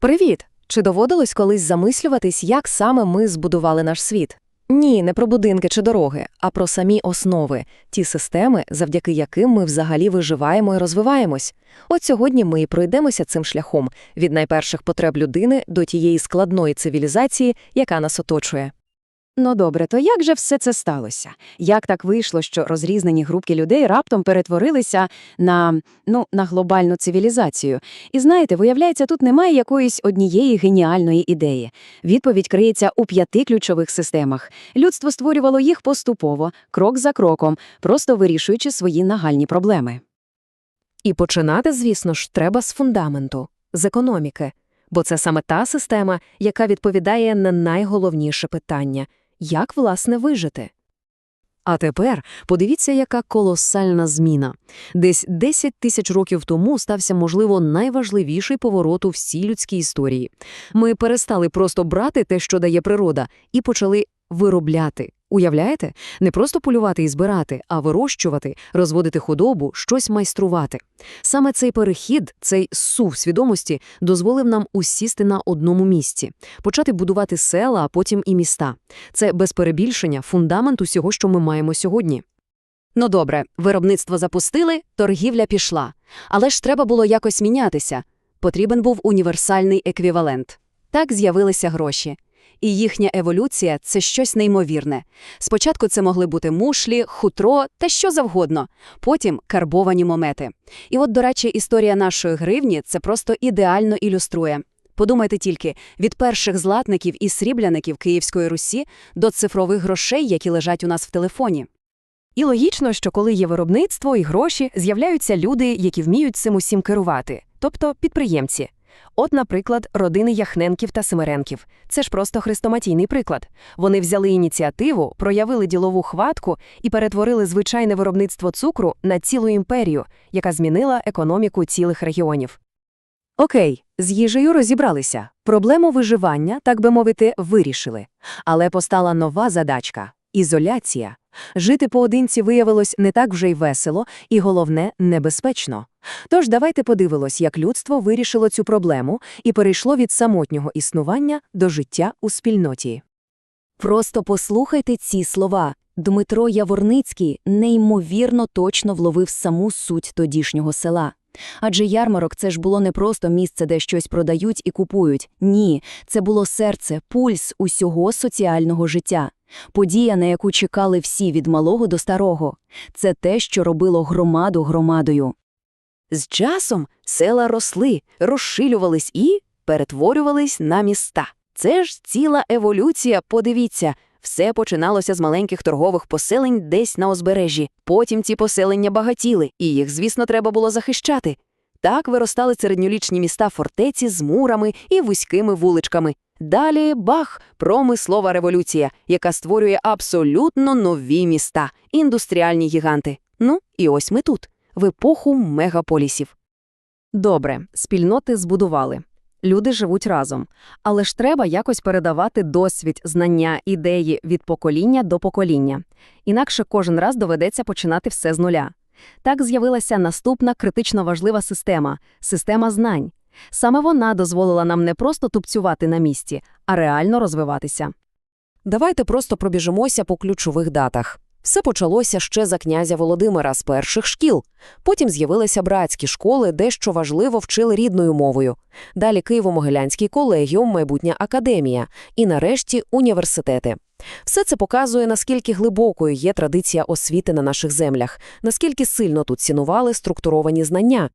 Привіт! Чи доводилось колись замислюватись, як саме ми збудували наш світ? Ні, не про будинки чи дороги, а про самі основи, ті системи, завдяки яким ми взагалі виживаємо і розвиваємось. От сьогодні ми і пройдемося цим шляхом від найперших потреб людини до тієї складної цивілізації, яка нас оточує. Ну добре, то як же все це сталося? Як так вийшло, що розрізнені групки людей раптом перетворилися на, ну, на глобальну цивілізацію? І знаєте, виявляється, тут немає якоїсь однієї геніальної ідеї. Відповідь криється у п'яти ключових системах. Людство створювало їх поступово, крок за кроком, просто вирішуючи свої нагальні проблеми. І починати, звісно ж, треба з фундаменту, з економіки, бо це саме та система, яка відповідає на найголовніше питання – як, власне, вижити? А тепер подивіться, яка колосальна зміна. Десь 10 тисяч років тому стався, можливо, найважливіший поворот у всій людській історії. Ми перестали просто брати те, що дає природа, і почали виробляти. Уявляєте? Не просто полювати і збирати, а вирощувати, розводити худобу, щось майструвати. Саме цей перехід, цей сув свідомості дозволив нам усісти на одному місці, почати будувати села, а потім і міста. Це без перебільшення фундамент усього, що ми маємо сьогодні. Ну добре, виробництво запустили, торгівля пішла. Але ж треба було якось мінятися. Потрібен був універсальний еквівалент. Так з'явилися гроші. І їхня еволюція – це щось неймовірне. Спочатку це могли бути мушлі, хутро та що завгодно, потім карбовані момети. І от, до речі, історія нашої гривні це просто ідеально ілюструє. Подумайте тільки, від перших златників і срібляників Київської Русі до цифрових грошей, які лежать у нас в телефоні. І логічно, що коли є виробництво і гроші, з'являються люди, які вміють цим усім керувати, тобто підприємці. От, наприклад, родини Яхненків та Семеренків. Це ж просто хрестоматійний приклад. Вони взяли ініціативу, проявили ділову хватку і перетворили звичайне виробництво цукру на цілу імперію, яка змінила економіку цілих регіонів. Окей, з їжею розібралися. Проблему виживання, так би мовити, вирішили. Але постала нова задачка – ізоляція. Жити поодинці виявилось не так вже й весело і, головне, небезпечно. Тож давайте подивимось, як людство вирішило цю проблему і перейшло від самотнього існування до життя у спільноті. Просто послухайте ці слова. Дмитро Яворницький неймовірно точно вловив саму суть тодішнього села. Адже ярмарок це ж було не просто місце, де щось продають і купують. Ні, це було серце, пульс усього соціального життя. Подія, на яку чекали всі від малого до старого. Це те, що робило громаду громадою. З часом села росли, розшилювались і перетворювались на міста. Це ж ціла еволюція, подивіться. Все починалося з маленьких торгових поселень десь на узбережжі. Потім ці поселення багатіли, і їх, звісно, треба було захищати. Так виростали середньолічні міста фортеці з мурами і вузькими вуличками. Далі бах, промислова революція, яка створює абсолютно нові міста, індустріальні гіганти. Ну, і ось ми тут, в епоху мегаполісів. Добре, спільноти збудували. Люди живуть разом. Але ж треба якось передавати досвід, знання, ідеї від покоління до покоління. Інакше кожен раз доведеться починати все з нуля. Так з'явилася наступна критично важлива система – система знань. Саме вона дозволила нам не просто тупцювати на місці, а реально розвиватися. Давайте просто пробіжимося по ключових датах. Все почалося ще за князя Володимира з перших шкіл. Потім з'явилися братські школи, де що важливо вчили рідною мовою. Далі Києво-Могилянський колегіум, майбутня академія і, нарешті, університети. Все це показує, наскільки глибокою є традиція освіти на наших землях, наскільки сильно тут цінували структуровані знання.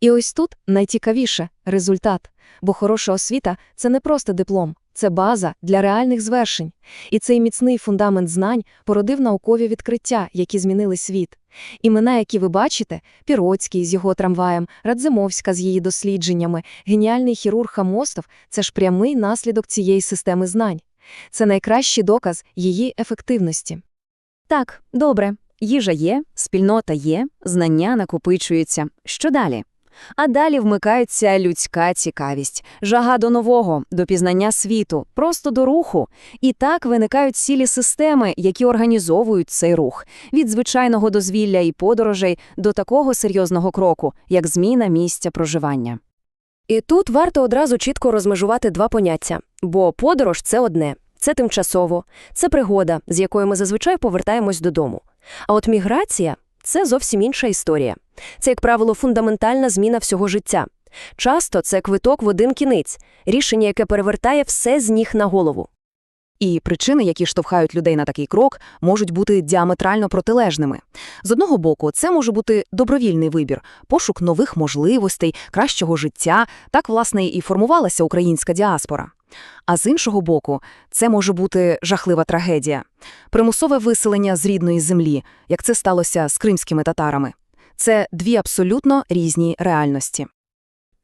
І ось тут найцікавіше – результат. Бо хороша освіта – це не просто диплом, це база для реальних звершень. І цей міцний фундамент знань породив наукові відкриття, які змінили світ. Імена, які ви бачите – Піроцький з його трамваєм, Радзимовська з її дослідженнями, геніальний хірург Хамостов – це ж прямий наслідок цієї системи знань. Це найкращий доказ її ефективності. Так, добре, їжа є, спільнота є, знання накопичуються. Що далі? А далі вмикається людська цікавість, жага до нового, до пізнання світу, просто до руху. І так виникають цілі системи, які організовують цей рух від звичайного дозвілля і подорожей до такого серйозного кроку, як зміна місця проживання. І тут варто одразу чітко розмежувати два поняття, бо подорож це одне, це тимчасово, це пригода, з якої ми зазвичай повертаємось додому. А от міграція це зовсім інша історія. Це, як правило, фундаментальна зміна всього життя. Часто це квиток в один кінець, рішення, яке перевертає все з ніг на голову. І причини, які штовхають людей на такий крок, можуть бути діаметрально протилежними. З одного боку, це може бути добровільний вибір, пошук нових можливостей, кращого життя, так, власне, і формувалася українська діаспора. А з іншого боку, це може бути жахлива трагедія. Примусове виселення з рідної землі, як це сталося з кримськими татарами. Це дві абсолютно різні реальності.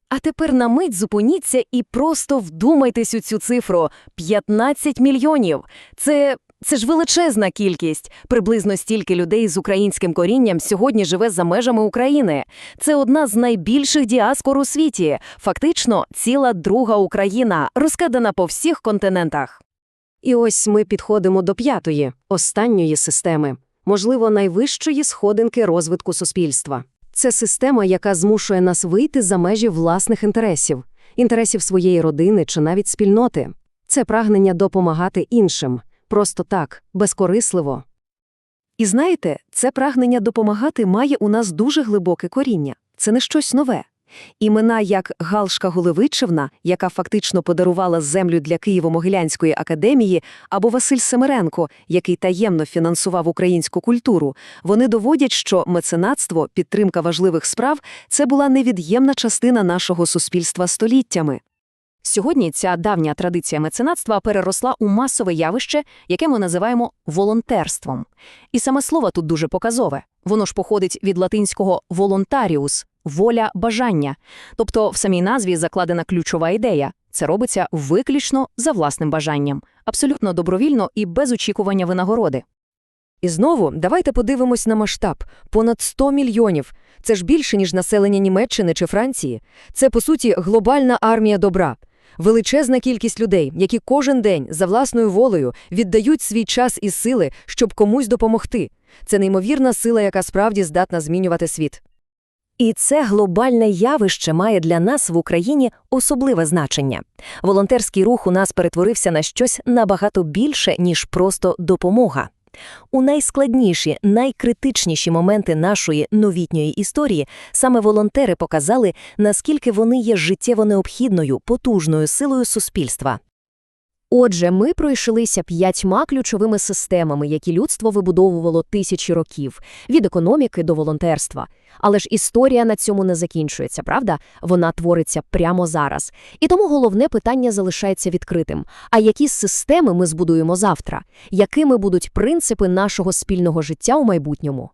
А тепер на мить зупиніться і просто вдумайтесь у цю цифру – 15 мільйонів. Це, це ж величезна кількість. Приблизно стільки людей з українським корінням сьогодні живе за межами України. Це одна з найбільших діаспор у світі. Фактично, ціла друга Україна, розкидана по всіх континентах. І ось ми підходимо до п'ятої, останньої системи, можливо, найвищої сходинки розвитку суспільства. Це система, яка змушує нас вийти за межі власних інтересів, інтересів своєї родини чи навіть спільноти. Це прагнення допомагати іншим, просто так, безкорисливо. І знаєте, це прагнення допомагати має у нас дуже глибоке коріння. Це не щось нове. Імена як Галшка Гулевичевна, яка фактично подарувала землю для Києво-Могилянської академії, або Василь Семеренко, який таємно фінансував українську культуру, вони доводять, що меценатство, підтримка важливих справ – це була невід'ємна частина нашого суспільства століттями. Сьогодні ця давня традиція меценатства переросла у масове явище, яке ми називаємо волонтерством. І саме слово тут дуже показове. Воно ж походить від латинського «волонтаріус» – воля бажання. Тобто в самій назві закладена ключова ідея. Це робиться виключно за власним бажанням, абсолютно добровільно і без очікування винагороди. І знову давайте подивимось на масштаб – понад 100 мільйонів. Це ж більше, ніж населення Німеччини чи Франції. Це, по суті, глобальна армія добра. Величезна кількість людей, які кожен день за власною волею віддають свій час і сили, щоб комусь допомогти. Це неймовірна сила, яка справді здатна змінювати світ. І це глобальне явище має для нас в Україні особливе значення. Волонтерський рух у нас перетворився на щось набагато більше, ніж просто допомога. У найскладніші, найкритичніші моменти нашої новітньої історії саме волонтери показали, наскільки вони є життєво необхідною, потужною силою суспільства. Отже, ми пройшлися п'ятьма ключовими системами, які людство вибудовувало тисячі років, від економіки до волонтерства. Але ж історія на цьому не закінчується, правда? Вона твориться прямо зараз. І тому головне питання залишається відкритим. А які системи ми збудуємо завтра? Якими будуть принципи нашого спільного життя у майбутньому?